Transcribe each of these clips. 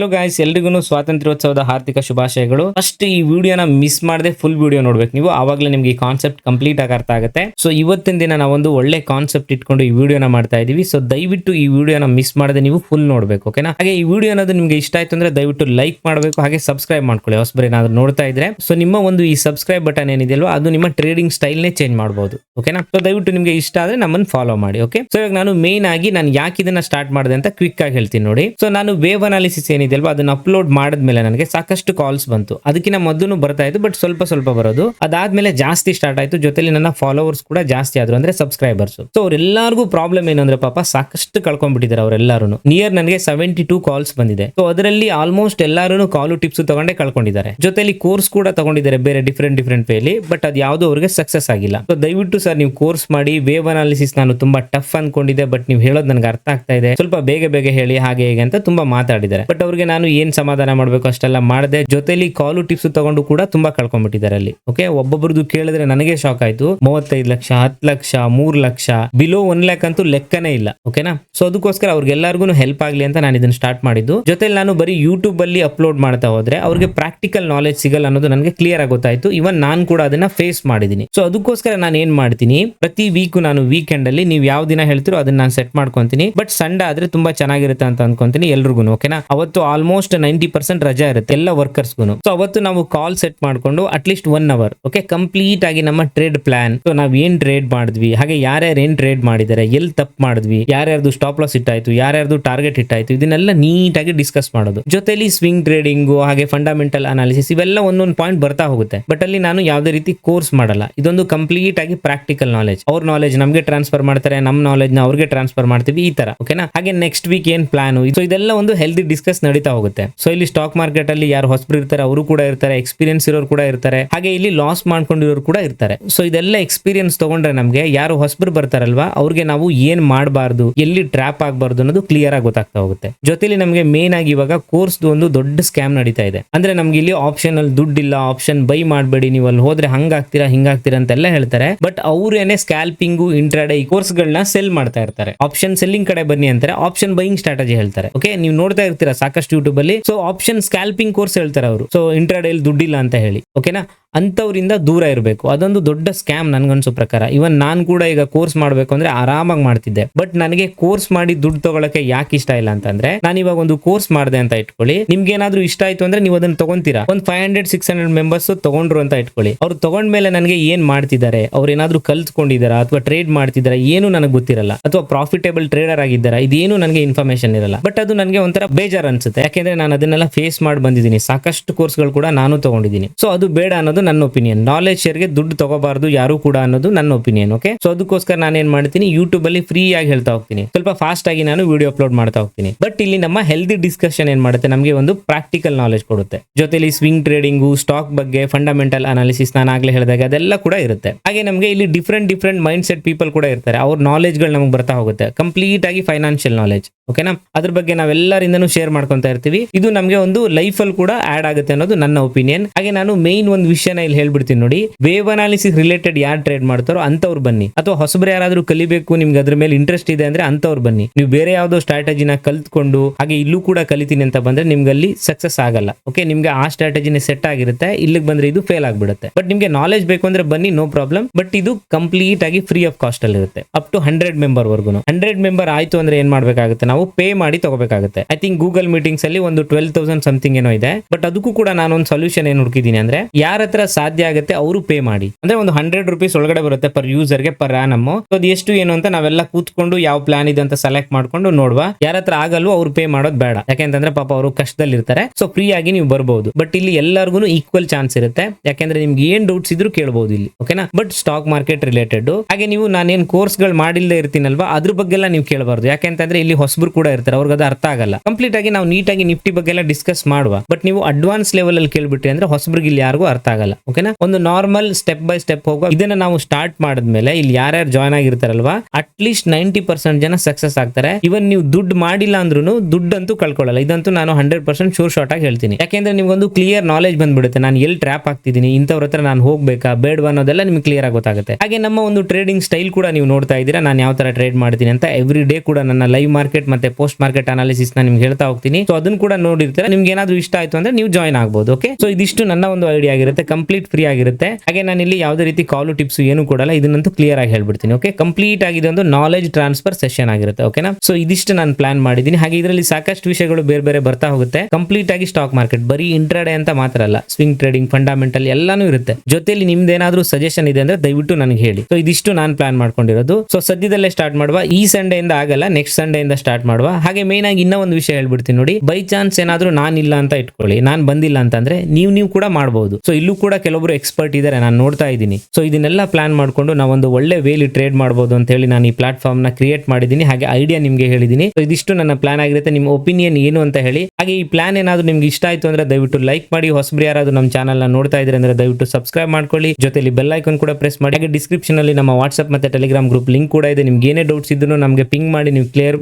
Hello guys ಎಲ್ರಿಗೂ ಸ್ವಾತಂತ್ರ್ಯೋತ್ಸವದ ಹಾರ್ದಿಕ ಶುಭಾಶಯಗಳು. ಫಸ್ಟ್ ಈ ವಿಡಿಯೋನ ಮಿಸ್ ಮಾಡದೆ ಫುಲ್ ವಿಡಿಯೋ ನೋಡ್ಬೇಕು ನೀವು. ಆವಾಗಲೇ ನಿಮ್ಗೆ ಈ ಕಾನ್ಸೆಪ್ಟ್ ಕಂಪ್ಲೀಟ್ ಆಗಿ ಅರ್ಥ ಆಗುತ್ತೆ. ಸೊ ಇವತ್ತಿನ ದಿನ ನಾವೊಂದು ಒಳ್ಳೆ ಕಾನ್ಸೆಪ್ಟ್ ಇಟ್ಕೊಂಡು ಈ ವಿಡಿಯೋನ ಮಾಡ್ತಾ ಇದೀವಿ. ಸೊ ದಯವಿಟ್ಟು ಈ ವಿಡಿಯೋನ ಮಿಸ್ ಮಾಡದೆ ನೀವು ಫುಲ್ ನೋಡ್ಬೇಕು ಓಕೆನಾ ಹಾಗೆ ಈ ವಿಡಿಯೋ ಅನ್ನೋದು ನಿಮ್ಗೆ ಇಷ್ಟ ಆಯ್ತು ಅಂದ್ರೆ ದಯವಿಟ್ಟು ಲೈಕ್ ಮಾಡಬೇಕು, ಹಾಗೆ ಸಬ್ಸ್ಕ್ರೈಬ್ ಮಾಡ್ಕೊಳ್ಳಿ. ಹೊಸಬರು ಏನಾದ್ರು ನೋಡ್ತಾ ಇದ್ರೆ. ಸೊ ನಿಮ್ಮ ಒಂದು ಈ ಸಬ್ಸ್ಕ್ರೈಬ್ ಬಟನ್ ಏನಿದೆಯಲ್ವಾ ಅದು ನಿಮ್ಮ ಟ್ರೇಡಿಂಗ್ ಸ್ಟೈಲ್ ನೇ ಚೇಂಜ್ ಮಾಡಬಹುದು ಓಕೆನಾ ಸೊ ದಯವಿಟ್ಟು ನಿಮ್ಗೆ ಇಷ್ಟ ಆದ್ರೆ ನಮ್ಮನ್ನು ಫಾಲೋ ಮಾಡಿ ಓಕೆ ಸೊ ಇವಾಗ ನಾನು ಮೇನ್ ಆಗಿ ನಾನು ಯಾಕೆ ಇದನ್ನ ಸ್ಟಾರ್ಟ್ ಮಾಡಿದೆ ಅಂತ ಕ್ವಿಕ್ ಆಗಿ ಹೇಳ್ತೀನಿ ನೋಡಿ. ಸೊ ನಾನು ವೇವ್ ಅನಾಲಿಸಿಸ್ ಏನಿದೆಯಲ್ವಾ ಅದನ್ನ ಅಪ್ಲೋಡ್ ಮಾಡಿದ್ಮೇಲೆ ನನಗೆ ಸಾಕಷ್ಟು ಕಾಲ್ಸ್ ಬಂತು. ಅದಕ್ಕಿಂತ ಮೊದಲು ಬರ್ತಾ ಇತ್ತು ಬಟ್ ಸ್ವಲ್ಪ ಸ್ವಲ್ಪ ಬರೋದು. ಅದಾದ್ಮೇಲೆ ಜಾಸ್ತಿ ಸ್ಟಾರ್ಟ್ ಆಯ್ತು. ಜೊತೆಲಿ ನನ್ನ ಫಾಲೋವರ್ಸ್ ಕೂಡ ಜಾಸ್ತಿ ಆದ್ರು ಅಂದ್ರೆ ಸಬ್ಸ್ಕ್ರೈಬರ್ಸ್ ಸೊ ಅವರೆಲ್ಲರಿಗೂ ಪ್ರಾಬ್ಲಮ್ ಏನಂದ್ರೆ ಪಾಪ ಸಾಕಷ್ಟು ಕಳ್ಕೊಂಡ್ಬಿಟ್ಟಿದ್ದಾರೆ ಅವರೆಲ್ಲರೂ ನಿಯರ್ ನನಗೆ ಸೆವೆಂಟಿ ಟೂ ಕಾಲ್ಸ್ ಬಂದಿದೆ. ಸೊ ಅದರಲ್ಲಿ ಆಲ್ಮೋಸ್ಟ್ ಎಲ್ಲರೂ ಕಾಲು ಟಿಪ್ಸ್ ತಗೊಂಡೇ ಕಳ್ಕೊಂಡಿದ್ದಾರೆ. ಜೊತೆಲಿ ಕೋರ್ಸ್ ಕೂಡ ತಗೊಂಡಿದ್ದಾರೆ ಬೇರೆ ಡಿಫ್ರೆಂಟ್ ಡಿಫ್ರೆಂಟ್ ವೇಲಿ ಬಟ್ ಅದು ಯಾವುದು ಅವ್ರಿಗೆ ಸಕ್ಸಸ್ ಆಗಿಲ್ಲ. ಸೊ ದಯವಿಟ್ಟು ಸರ್ ನೀವು ಕೋರ್ಸ್ ಮಾಡಿ ವೇವ್ ಅನಾಲಿಸಿಸ್ ನಾನು ತುಂಬಾ ಟಫ್ ಅನ್ಕೊಂಡಿದ್ದೆ ಬಟ್ ನೀವು ಹೇಳೋದು ನನಗೆ ಅರ್ಥ ಆಗ್ತಾ ಇದೆ. ಸ್ವಲ್ಪ ಬೇಗ ಬೇಗ ಹೇಳಿ, ಹಾಗೆ ಹೇಗೆ ಅಂತ ತುಂಬಾ ಮಾತಾಡಿದ್ದಾರೆ. ಬಟ್ ಅವ್ರಿಗೆ ನಾನು ಏನ್ ಸಮಾಧಾನ ಮಾಡಬೇಕು ಅಷ್ಟೆಲ್ಲ ಮಾಡದೆ, ಜೊತೆಲಿ ಕಾಲು ಟಿಪ್ಸ್ ತಗೊಂಡು ಕೂಡ ತುಂಬಾ ಕಳ್ಕೊಂಡ್ಬಿಟ್ಟಿದ್ದಾರೆ ಅಲ್ಲಿ ಓಕೆ ಒಬ್ಬೊಬ್ರದ್ದು ಕೇಳಿದ್ರೆ ನನಗೆ ಶಾಕ್ ಆಯ್ತು. ಮೂವತ್ತೈದು ಲಕ್ಷ, ಹತ್ತು ಲಕ್ಷ, ಮೂರ್ ಲಕ್ಷ ಬಿಲೋ ಒನ್ ಲ್ಯಾಕ್ ಅಂತೂ ಲೆಕ್ಕನೇ ಇಲ್ಲ. ಓಕೆನಾ ಸೊ ಅದಕ್ಕೋಸ್ಕರ ಅವ್ರಿಗೆಲ್ಲರಿಗೂ ಹೆಲ್ಪ್ ಆಗಲಿ ಅಂತ ನಾನು ಇದನ್ನ ಸ್ಟಾರ್ಟ್ ಮಾಡಿದ್ದು. ಜೊತೆಲಿ ನಾನು ಬರೀ ಯೂಟ್ಯೂಬ್ ಅಲ್ಲಿ ಅಪ್ಲೋಡ್ ಮಾಡ್ತಾ ಹೋದ್ರೆ ಅವ್ರಿಗೆ ಪ್ರಾಕ್ಟಿಕಲ್ ನಾಲೆಜ್ ಸಿಗಲ್ಲ ಅನ್ನೋದು ನನಗೆ ಕ್ಲಿಯರ್ ಆಗಿ ಗೊತ್ತಾಯ್ತು. ಇವನ್ ನಾನು ಕೂಡ ಅದನ್ನ ಫೇಸ್ ಮಾಡಿದೀನಿ. ಸೊ ಅದಕ್ಕೋಸ್ಕರ ನಾನು ಏನ್ ಮಾಡ್ತೀನಿ, ಪ್ರತಿ ವೀಕ್ ನಾನು ವೀಕೆಂಡ್ ಅಲ್ಲಿ ನೀವು ಯಾವ ದಿನ ಹೇಳ್ತಿರೋ ಅದನ್ನ ನಾನು ಸೆಟ್ ಮಾಡ್ಕೊಂತೀನಿ. ಬಟ್ ಸಂಡೇ ಆದ್ರೆ ತುಂಬಾ ಚೆನ್ನಾಗಿರುತ್ತೆ ಅಂತ ಅನ್ಕೊಂತೀನಿ ಎಲ್ರಿಗೂ ಓಕೆನಾ ಅವತ್ತು ಆಲ್ಮೋಸ್ಟ್ ನೈಂಟಿ ಪರ್ಸೆಂಟ್ ರಜಾ ಇರುತ್ತೆ ಎಲ್ಲ ವರ್ಕರ್ಸ್ಗೂ ಸೊ ಅವತ್ತು ನಾವು ಕಾಲ್ ಸೆಟ್ ಮಾಡ್ಕೊಂಡು at least one hour okay complete ಆಗಿ ನಮ್ಮ ಟ್ರೇಡ್ ಪ್ಲಾನ್ ಸೊ ನಾವ್ ಏನ್ ಟ್ರೇಡ್ ಮಾಡಿದ್ವಿ, ಹಾಗೆ ಯಾರ್ಯಾರು ಏನ್ ಟ್ರೇಡ್ ಮಾಡಿದ್ದಾರೆ ಎಲ್ಲಿ ತಪ್ಪು ಮಾಡಿದ್ವಿ, ಯಾರ್ಯಾರ್ದು ಸ್ಟಾಪ್ ಲಾಸ್ ಇಟ್ಟಾಯ್ತು ಯಾರ್ಯಾರ್ದು ಟಾರ್ಗೆಟ್ ಇಟ್ಟಾಯ್ತು ಇದನ್ನೆಲ್ಲ ನೀಟಾಗಿ ಡಿಸ್ಕಸ್ ಮಾಡೋದು. ಜೊತೆಲಿ ಸ್ವಿಂಗ್ ಟ್ರೇಡಿಂಗು ಹಾಗೆ ಫಂಡಮೆಂಟಲ್ ಅನಾಲಿಸಿಸ್ ಇವೆಲ್ಲ ಒಂದೊಂದು ಪಾಯಿಂಟ್ ಬರ್ತಾ ಹೋಗುತ್ತೆ. ಬಟ್ ಅಲ್ಲಿ ನಾನು ಯಾವುದೇ ರೀತಿ ಕೋರ್ಸ್ ಮಾಡಲ್ಲ. ಇದೊಂದು ಕಂಪ್ಲೀಟ್ ಆಗಿ ಪ್ರಾಕ್ಟಿಕಲ್ ನಾಲೆಜ್ ಅವ್ರ ನಾಲೆಜ್ ನಮಗೆ ಟ್ರಾನ್ಸ್ಫರ್ ಮಾಡ್ತಾರೆ ನಮ್ಮ ನಾಲೆಜ್ನ ಅವ್ರಿಗೆ ಟ್ರಾನ್ಸ್ಫರ್ ಮಾಡ್ತೀವಿ, ಈ ತರ ಓಕೆನಾ ಹಾಗೆ ನೆಕ್ಸ್ಟ್ ವೀಕ್ ಏನ್ ಪ್ಲಾನ್ ಸೊ ಇದೆಲ್ಲ ಒಂದು ಹೆಲ್ದಿ ಡಿಸ್ಕಸ್ ನಡೀತಾ ಹೋಗುತ್ತೆ. ಸೊ ಇಲ್ಲಿ ಸ್ಟಾಕ್ ಮಾರ್ಕೆಟ್ ಅಲ್ಲಿ ಯಾರು ಹೊಸಬರು ಇರ್ತಾರೆ, ಅವರು ಕೂಡ ಇರ್ತಾರೆ ಎಕ್ಸ್ಪೀರಿಯನ್ಸ್ ಇರೋರು ಕೂಡ ಇರ್ತಾರೆ. ಹಾಗೆ ಇಲ್ಲಿ ಲಾಸ್ ಮಾಡ್ಕೊಂಡಿರೋರು ಕೂಡ ಇರ್ತಾರೆ. ಸೊ ಇದೆಲ್ಲ ಎಕ್ಸ್ಪೀರಿಯನ್ಸ್ ತಗೊಂಡ್ರೆ ನಮಗೆ ಯಾರು ಹೊಸಬರು ಬರ್ತಾರಲ್ವಾ, ಅವ್ರಿಗೆ ನಾವು ಏನ್ ಮಾಡಬಾರ್ದು, ಎಲ್ಲಿ ಟ್ರ್ಯಾಪ್ ಆಗಬಾರ್ದು ಅನ್ನೋದು ಕ್ಲಿಯರ್ ಆಗಿ ಗೊತ್ತಾಗ್ತಾ ಹೋಗುತ್ತೆ. ಜೊತೆಲಿ ನಮಗೆ ಮೇನ್ ಆಗಿ ಇವಾಗ ಕೋರ್ಸ್ ಒಂದು ದೊಡ್ಡ ಸ್ಕ್ಯಾಮ್ ನಡೀತಾ ಇದೆ. ಅಂದ್ರೆ ನಮ್ಗೆ ಇಲ್ಲಿ ಆಪ್ಷನ್ ಅಲ್ಲಿ ದುಡ್ಡಿಲ್ಲ ಆಪ್ಷನ್ ಬೈ ಮಾಡಬೇಡಿ, ನೀವು ಅಲ್ಲಿ ಹೋದ್ರೆ ಹಂಗಾಗ್ತೀರಾ, ಹಿಂಗಾಗ್ತೀರಾ ಅಂತೆಲ್ಲ ಹೇಳ್ತಾರೆ. ಬಟ್ ಅವ್ರೇನೆ ಸ್ಕ್ಯಾಲ್ಪಿಂಗು ಇಂಟ್ರಾಡೆ ಈ ಕೋರ್ಸ್ ಗಳನ್ನ ಸೆಲ್ ಮಾಡ್ತಾ ಇರ್ತಾರೆ. ಆಪ್ಷನ್ ಸೆಲ್ಲಿಂಗ್ ಕಡೆ ಬನ್ನಿ ಅಂತಾರೆ ಆಪ್ಷನ್ ಬೈಯಿಂಗ್ ಸ್ಟ್ರಾಟಜಿ ಹೇಳ್ತಾರೆ. ಓಕೆ ನೀವು ನೋಡ್ತಾ ಇರ್ತೀರಾ, ಸಾಕಷ್ಟು ಯೂಟ್ಯೂಬ್ ಅಲ್ಲಿ. ಸೊ ಆಪ್ಷನ್ ಸ್ಕ್ಯಾಲ್ಪಿಂಗ್ ಕೋರ್ಸ್ ಹೇಳ್ತಾರೆ ಅವರು. ಸೊ ಇಂಟ್ರಾಡೇಲ್ ದುಡ್ಡಿಲ್ಲ ಅಂತ ಹೇಳಿ. ಓಕೆನಾ ಅಂಥವ್ರಿಂದ ದೂರ ಇರಬೇಕು. ಅದೊಂದು ದೊಡ್ಡ ಸ್ಕ್ಯಾಮ್ ನನ್ಗನ್ಸೋ ಪ್ರಕಾರ. ಇವನ್ ನಾನು ಕೂಡ ಈಗ ಕೋರ್ಸ್ ಮಾಡಬೇಕು ಅಂದ್ರೆ ಆರಾಮಾಗಿ ಮಾಡ್ತಿದ್ದೆ. ಬಟ್ ನನಗೆ ಕೋರ್ಸ್ ಮಾಡಿ ದುಡ್ಡು ತಗೊಳಕ್ಕೆ ಯಾಕೆ ಇಷ್ಟ ಇಲ್ಲ ಅಂತಂದ್ರೆ, ನಾನು ಇವಾಗ ಒಂದು ಕೋರ್ಸ್ ಮಾಡಿದೆ ಅಂತ ಇಟ್ಕೊಳ್ಳಿ. ನಿಮ್ಗೆ ಏನಾದ್ರು ಇಷ್ಟ ಆಯ್ತು ಅಂದ್ರೆ ನೀವು ಅದನ್ನ ತಗೊಂತೀರಾ. ಒಂದು five hundred six hundred members ತಗೊಂಡ್ರು ಅಂತ ಇಟ್ಕೊಳ್ಳಿ. ಅವ್ರು ತಗೊಂಡ್ಮೇಲೆ ನನಗೆ ಏನ್ ಮಾಡ್ತಿದ್ದಾರೆ? ಅವ್ರು ಏನಾದ್ರು ಕಲ್ತ್ಕೊಂಡಿದಾರಾ ಅಥವಾ ಟ್ರೇಡ್ ಮಾಡ್ತಿದಾರಾ ಏನು ನನಗೆ ಗೊತ್ತಿರಲ್ಲ. ಅಥವಾ ಪ್ರಾಫಿಟೇಬಲ್ ಟ್ರೇಡರ್ ಆಗಿದ್ದಾರಾ? ಇದೇನು ನನಗೆ ಇನ್ಫಾರ್ಮೇಶನ್ ಇರಲ್ಲ. ಬಟ್ ಅದು ನನಗೆ ಒಂಥರ ಬೇಜಾರ್ ಅನ್ಸುತ್ತೆ. ಯಾಕೆಂದ್ರೆ ನಾನು ಅದನ್ನೆಲ್ಲ ಫೇಸ್ ಮಾಡಿ ಬಂದಿದ್ದೀನಿ. ಸಾಕಷ್ಟು ಕೋರ್ಸ್ಗಳು ಕೂಡ ನಾನು ತಗೊಂಡಿದ್ದೀನಿ. ಸೊ ಅದು ಬೇಡ ಅನ್ನೋದು ನನ್ನ ಒಪಿನಿಯನ್ ನಾಲೆಜ್ ಶೇರ್ಗೆ ದುಡ್ಡು ತಗೋಬಾರ್ದು ಯಾರು ಕೂಡ ಅನ್ನೋದು ನನ್ನ ಒಪಿನಿಯನ್ ಓಕೆ ಸೊ ಅದಕ್ಕೋಸ್ಕರ ನಾನು ಏನ್ ಮಾಡ್ತೀನಿ ಯೂಟ್ಯೂಬ್ ಅಲ್ಲಿ ಫ್ರೀ ಆಗಿ ಹೇಳ್ತಾ ಹೋಗ್ತೀನಿ. ಸ್ವಲ್ಪ ಫಾಸ್ಟ್ ಆಗಿ ನಾನು ವಿಡಿಯೋ ಅಪ್ಲೋಡ್ ಮಾಡ್ತಾ ಹೋಗ್ತೀನಿ. ಬಟ್ ಇಲ್ಲಿ ನಮ್ಮ ಹೆಲ್ದಿ ಡಿಸ್ಕಷನ್ ಏನ್ ಮಾಡುತ್ತೆ? ನಮಗೆ ಒಂದು ಪ್ರಾಕ್ಟಿಕಲ್ ನಾಲೆಜ್ ಕೊಡುತ್ತೆ. ಜೊತೆಲಿ ಸ್ವಿಂಗ್ ಟ್ರೇಡಿಂಗು ಸ್ಟಾಕ್ ಬಗ್ಗೆ ಫಂಡಮೆಂಟಲ್ ಅನಾಲಿಸಿಸ್ ನಾನು ಆಗ್ಲೇ ಹೇಳಿದಾಗ ಅದೆಲ್ಲ ಕೂಡ ಇರುತ್ತೆ. ಹಾಗೆ ನಮಗೆ ಇಲ್ಲಿ different different mind set people ಕೂಡ ಇರ್ತಾರೆ. ಅವ್ರ ನಾಲೆಜ್ಗಳು ನಮಗೆ ಬರ್ತಾ ಹೋಗುತ್ತೆ. ಕಂಪ್ಲೀಟ್ ಆಗಿ ಫೈನಾನ್ಷಿಯಲ್ ನಾಲೆಜ್ ಓಕೆನಾ? ಅದ್ರ ಬಗ್ಗೆ ನಾವೆಲ್ಲರಿಂದನೂ ಶೇರ್ ಮಾಡ್ಕೊಂತ ಇರ್ತೀವಿ. ಇದು ನಮಗೆ ಒಂದು ಲೈಫ್ ಅಲ್ಲಿ ಕೂಡ ಆಡ್ ಆಗುತ್ತೆ ಅನ್ನೋದು ನನ್ನ ಒಪಿನಿಯನ್ ಹಾಗೆ ನಾನು ಮೇನ್ ಒಂದು ವಿಷಯನ ಇಲ್ಲಿ ಹೇಳ್ಬಿಡ್ತೀನಿ ನೋಡಿ. ವೇವ್ ಅನಾಲಿಸಿಸ್ ರಿಲೇಟೆಡ್ ಯಾರು ಟ್ರೇಡ್ ಮಾಡ್ತಾರೋ ಅಂತವ್ರು ಬನ್ನಿ. ಅಥವಾ ಹೊಸಬ್ರು ಯಾರಾದ್ರೂ ಕಲಿಬೇಕು, ನಿಮ್ಗೆ ಅದ್ರ ಮೇಲೆ ಇಂಟ್ರೆಸ್ಟ್ ಇದೆ ಅಂದ್ರೆ ಅಂತವ್ರು ಬನ್ನಿ. ನೀವು ಬೇರೆ ಯಾವ್ದೋ ಸ್ಟ್ರಾಟಜಿನ ಕಲ್ತ್ಕೊಂಡು, ಹಾಗೆ ಇಲ್ಲೂ ಕೂಡ ಕಲಿತೀನಿ ಅಂತ ಬಂದ್ರೆ ನಿಮ್ಗೆ ಅಲ್ಲಿ ಸಕ್ಸಸ್ ಆಗಲ್ಲ. ಓಕೆ ನಿಮ್ಗೆ ಆ ಸ್ಟ್ರಾಟಜಿನೇ ಸೆಟ್ ಆಗಿರುತ್ತೆ, ಇಲ್ಲಿಗೆ ಬಂದ್ರೆ ಇದು ಫೇಲ್ ಆಗ್ಬಿಡುತ್ತೆ. ಬಟ್ ನಿಮ್ಗೆ ನಾಲೆಜ್ ಬೇಕು ಅಂದ್ರೆ ಬನ್ನಿ ನೋ ಪ್ರಾಬ್ಲಮ್ ಬಟ್ ಇದು ಕಂಪ್ಲೀಟ್ ಆಗಿ ಫ್ರೀ ಆಫ್ ಕಾಸ್ಟ್ ಅಲ್ಲಿ ಇರುತ್ತೆ ಅಪ್ ಟು ಹಂಡ್ರೆಡ್ ಮೆಂಬರ್ ವರ್ಗು ಹಂಡ್ರೆಡ್ ಮೆಂಬರ್ ಆಯ್ತು ಅಂದ್ರೆ ಏನ್ ಮಾಡ್ಬೇಕಾಗುತ್ತೆ ನಾವು? ಪೇ ಮಾಡಿ ತಗೋಬೇಕಾಗುತ್ತೆ. ಐ ಥಿಂಕ್ ಗೂಗಲ್ ಮೀಟಿಂಗ್ಸ್ ಅಲ್ಲಿ ಒಂದು ಟ್ವೆಲ್ ತೌಸಂಡ್ ಸಮಥಿಂಗ್ ಏನೋ ಇದೆ. ಬಟ್ ಅದಕ್ಕೂ ಕೂಡ ನಾನು ಒಂದು ಸೊಲ್ಯೂಷನ್ ಏನ್ ಹುಡುಕಿದ್ದೀನಿ ಅಂದ್ರೆ, ಯಾರ ಹತ್ರ ಸಾಧ್ಯ ಆಗುತ್ತೆ ಅವರು ಪೇ ಮಾಡಿ. ಅಂದ್ರೆ ಒಂದು ಹಂಡ್ರೆಡ್ ರುಪೀಸ್ ಒಳಗಡೆ ಬರುತ್ತೆ ಪರ್ ಯೂಸರ್ಗೆ ಪರ್ ಆನಮ್ ಅದು ಎಷ್ಟು ಏನು ಅಂತ ನಾವೆಲ್ಲ ಕೂತ್ಕೊಂಡು ಯಾವ ಪ್ಲಾನ್ ಇದೆ ಅಂತ ಸೆಲೆಕ್ಟ್ ಮಾಡ್ಕೊಂಡು ನೋಡುವ. ಯಾರ ಹತ್ರ ಆಗಲ್ವೋ ಅವ್ರು ಪೇ ಮಾಡೋದು ಬೇಡ. ಯಾಕೆಂತಂದ್ರೆ ಪಾಪ ಅವರು ಕಷ್ಟದಲ್ಲಿ ಇರ್ತಾರೆ ಸೊ ಫ್ರೀ ಆಗಿ ನೀವು ಬರಬಹುದು ಬಟ್ ಇಲ್ಲಿ ಎಲ್ಲರಿಗೂ ಈಕ್ವಲ್ ಚಾನ್ಸ್ ಇರುತ್ತೆ. ಯಾಕೆಂದ್ರೆ ನಿಮ್ಗೆ ಏನ್ ಡೌಟ್ಸ್ ಇದ್ರು ಕೇಳಬಹುದು ಇಲ್ಲಿ. ಓಕೆನಾ ಬಟ್ ಸ್ಟಾಕ್ ಮಾರ್ಕೆಟ್ ರಿಲೇಟೆಡ್ ಹಾಗೆ ನೀವು ನಾನೇನ್ ಕೋರ್ಸ್ಗಳು ಮಾಡಿಲ್ಲದೆ ಇರ್ತೀನಲ್ವಾ, ಅದ್ರ ಬಗ್ಗೆ ಎಲ್ಲ ನೀವು ಕೇಳಬಾರ್ದು. ಯಾಕೆಂತಂದ್ರೆ ಇಲ್ಲಿ ಹೊಸಬ್ರು ಕೂಡ ಇರ್ತಾರೆ. ಅವ್ರಿಗೆ ಅದು ಅರ್ಥ ಆಗಲ್ಲ. ಕಂಪ್ಲೀಟ್ ಆಗಿ ನಾವು ನೀಟಾಗಿ ನಿಫ್ಟಿ ಬಗ್ಗೆ ಎಲ್ಲ ಡಿಸ್ಕಸ್ ಮಾಡುವ. ಬಟ್ ನೀವು ಅಡ್ವಾನ್ಸ್ ಲೆವೆಲ್ ಅಲ್ಲಿ ಕೇಳ್ಬಿಟ್ರಿ ಅಂದ್ರೆ ಹೊಸಬ್ರಿಗೆ ಇಲ್ಲಿ ಯಾರಿಗೂ ಅರ್ಥ ಆಗಲ್ಲ. ಓಕೆನಾ ಒಂದು ನಾರ್ಮಲ್ ಸ್ಟೆಪ್ ಬೈ ಸ್ಟೆಪ್ ಹೋಗುವ. ಇದನ್ನ ನಾವು ಸ್ಟಾರ್ಟ್ ಮಾಡಿದ್ಮೇಲೆ ಇಲ್ಲಿ ಯಾರ್ಯಾರು ಜಾಯ್ನ್ ಆಗಿರ್ತಾರಲ್ವಾ ಅಟ್ ಲೀಸ್ಟ್ ನೈಂಟಿ ಪರ್ಸೆಂಟ್ ಜನ ಸಕ್ಸಸ್ ಆಗ್ತಾರೆ. ಇವನ್ ನೀವು ದುಡ್ಡು ಮಾಡಿಲ್ಲ ಅಂದ್ರೂ ದುಡ್ಡಂತೂ ಕಳ್ಕೊಳ್ಳಲ್ಲ. ಇದಂತೂ ನಾನು ಹಂಡ್ರೆಡ್ ಪರ್ಸೆಂಟ್ ಶೂರ್ ಶಾರ್ಟ್ ಆಗಿ ಹೇಳ್ತೀನಿ. ಯಾಕೆಂದ್ರೆ ನಿಮ್ಗೊಂದು ಕ್ಲಿಯರ್ ನಾಲೆಜ್ ಬಂದ್ಬಿಡುತ್ತೆ. ನಾನು ಎಲ್ಲಿ ಟ್ರ್ಯಾಪ್ ಆಗ್ತಿದ್ದೀನಿ, ಇಂಥವ್ರ ಹತ್ರ ನಾನು ಹೋಗ್ಬೇಕಾ, ಬೇಡವಾ ಅನ್ನೋದೆಲ್ಲ ನಿಮ್ಗೆ ಕ್ಲಿಯರ್ ಆಗಿ ಗೊತ್ತಾಗುತ್ತೆ ಹಾಗೆ ನಮ್ಮ ಒಂದು ಟ್ರೇಡಿಂಗ್ ಸ್ಟೈಲ್ ಕೂಡ ನೀವು ನೋಡ್ತಾ ಇದ್ದೀರಾ. ನಾನು ಯಾವ ತರ ಟ್ರೇಡ್ ಮಾಡ್ತೀನಿ ಅಂತ ಎವ್ರಿ ಡೇ ಕೂಡ ನನ್ನ ಲೈವ್ ಮಾರ್ಕೆಟ್ ಮತ್ತೆ ಪೋಸ್ಟ್ ಮಾರ್ಕೆಟ್ ಅನಾಲಿಸಿಸ್ನ ನಿಮ್ಗೆ ಹೇಳ್ತಾ ಹೋಗ್ತೀನಿ. ಸೊ ಅದನ್ನ ಕೂಡ ನೋಡಿರ್ತಾರೆ. ನಿಮ್ಗೆ ಏನಾದ್ರು ಇಷ್ಟ ಆಯ್ತು ಅಂದ್ರೆ ನೀವು ಜಾಯ್ನ್ ಆಗಬಹುದು ಓಕೆ ಸೊ ಇದಿಷ್ಟು ನನ್ನ ಒಂದು ಐಡಿಯಾ ಆಗಿರುತ್ತೆ. ಕಂಪ್ಲೀಟ್ ಫ್ರೀ ಆಗಿರುತ್ತೆ. ಹಾಗೆ ನಾನು ಇಲ್ಲಿ ಯಾವುದೇ ರೀತಿ ಕಾಲು ಟಿಪ್ಸ್ ಏನು ಕೊಡಲ್ಲ. ಇದನ್ನಂತೂ ಕ್ಲಿಯರ್ ಆಗಿ ಹೇಳ್ಬಿಡ್ತೀನಿ ಓಕೆ ಕಂಪ್ಲೀಟ್ ಆಗಿದೆ ಒಂದು ನಾಲೆಜ್ ಟ್ರಾನ್ಸ್ಫರ್ ಸೆಷನ್ ಆಗಿರುತ್ತೆ ಓಕೆನಾ ಸೊ ಇದಿಷ್ಟು ನಾನು ಪ್ಲಾನ್ ಮಾಡಿದ್ದೀನಿ. ಹಾಗೆ ಇದರಲ್ಲಿ ಸಾಕಷ್ಟು ವಿಷಯಗಳು ಬೇರೆ ಬೇರೆ ಬರ್ತಾ ಹೋಗುತ್ತೆ. ಕಂಪ್ಲೀಟ್ ಆಗಿ ಸ್ಟಾಕ್ ಮಾರ್ಕೆಟ್ ಬರೀ ಇಂಟ್ರಾಡೆ ಅಂತ ಮಾತ್ರ ಅಲ್ಲ ಸ್ವಿಂಗ್ ಟ್ರೇಡಿಂಗ್ ಫಂಡಮೆಂಟಲ್ ಎಲ್ಲಾನು ಇರುತ್ತೆ. ಜೊತೆಲಿ ನಿಮ್ದೇನಾದ್ರೂ ಸಜೆಷನ್ ಇದೆ ಅಂದ್ರೆ ದಯವಿಟ್ಟು ನನಗೆ ಹೇಳಿ. ಸೊ ಇದಿಷ್ಟು ನಾನು ಪ್ಲಾನ್ ಮಾಡ್ಕೊಂಡಿರೋದು. ಸೊ ಸದ್ಯದಲ್ಲೇ ಸ್ಟಾರ್ಟ್ ಮಾಡುವ. ಈ ಸಂಡೇ ಇಂದ ಆಗಲ್ಲ ನೆಕ್ಸ್ಟ್ ಸಂಡೇ ಸ್ಟಾರ್ಟ್ ಮಾಡುವ. ಹಾಗೆ ಮೇನ್ ಆಗಿ ಇನ್ನೂ ಒಂದು ವಿಷಯ ಹೇಳ್ಬಿಡ್ತೀನಿ ನೋಡಿ. ಬೈ ಚಾನ್ಸ್ ಏನಾದ್ರೂ ನಾನು ಇಲ್ಲ ಅಂತ ಇಟ್ಕೊಳ್ಳಿ. ನಾನು ಬಂದಿಲ್ಲ ಅಂತಂದ್ರೆ ನೀವು ನೀವು ಕೂಡ ಮಾಡಬಹುದು ಸೊ ಇಲ್ಲೂ ಕೂಡ ಕೆಲವೊಬ್ರು ಎಕ್ಸ್ಪರ್ಟ್ ಇದ್ದಾರೆ ನಾನು ನೋಡ್ತಾ ಇದ್ದೀನಿ. ಸೊ ಇದನ್ನೆಲ್ಲ ಪ್ಲಾನ್ ಮಾಡ್ಕೊಂಡು ಒಂದು ಒಳ್ಳೆ ವೇಲಿ ಟ್ರೇಡ್ ಮಾಡಬಹುದು ಅಂತ ಹೇಳಿ ನಾನು ಈ ಪ್ಲಾಟ್ಫಾರ್ಮ್ನ ಕ್ರಿಯೇಟ್ ಮಾಡಿದ್ದೀನಿ. ಹಾಗೆ ಐಡಿಯಾ ನಿಮಗೆ ಹೇಳಿದ್ದೀನಿ. ಸೊ ಇದಿಷ್ಟು ನನ್ನ ಪ್ಲಾನ್ ಆಗಿರುತ್ತೆ. ನಿಮ್ಮ ಒಪಿನಿಯನ್ ಏನು ಅಂತ ಹೇಳಿ. ಹಾಗೆ ಈ ಪ್ಲಾನ್ ಏನಾದ್ರು ನಿಮ್ಗೆ ಇಷ್ಟ ಆಯ್ತು ಅಂದ್ರೆ ದಯವಿಟ್ಟು ಲೈಕ್ ಮಾಡಿ. ಹೊಸಬ್ರು ಯಾರಾದ್ರು ನಮ್ಮ ಚಾನಲ್ನ ನೋಡ್ತಾ ಇದ್ರೆ ಅಂದ್ರೆ ದಯವಿಟ್ಟು ಸಬ್ಸ್ಕ್ರೈಬ್ ಮಾಡ್ಕೊಳ್ಳಿ. ಜೊತೆಲಿ ಬೆಲ್ ಐಕನ್ ಕೂಡ ಪ್ರೆಸ್ ಮಾಡಿ. ಹಾಗೆ ಡಿಸ್ಕ್ರಿಪ್ಷನ್ ಅಲ್ಲಿ ನಮ್ಮ ವಾಟ್ಸ್ಆಪ್ ಮತ್ತೆ ಟೆಲಿಗ್ರಾಮ್ ಗ್ರೂಪ್ ಲಿಂಕ್ ಕೂಡ ಇದೆ. ನಿಮ್ಗೆ ಏನೇ ಡೌಟ್ಸ್ ಇದ್ರು ನಮಗೆ ಪಿಂಗ್ ಮಾಡಿ. ನೀವು ಕ್ಲಿಯರ್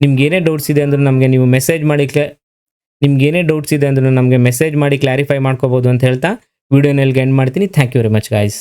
ನಿಮ್ಗೆ ಏನೇ ಡೌಟ್ಸ್ ಇದೆ ಅಂದ್ರೆ ನಮಗೆ ನೀವು ಮೆಸೇಜ್ ಮಾಡಿ ಏನೇ ಡೌಟ್ಸ್ ಇದೆ ಅಂದ್ರೆ ನಮಗೆ ಮೆಸೇಜ್ ಮಾಡಿ ಕ್ಲಾರಿಫೈ ಮಾಡ್ಕೋಬಹುದು ಅಂತ ಹೇಳ್ತಾ ವಿಡಿಯೋನಲ್ಲಿ ಎಂಡ್ ಮಾಡ್ತೀನಿ. Thank you very much guys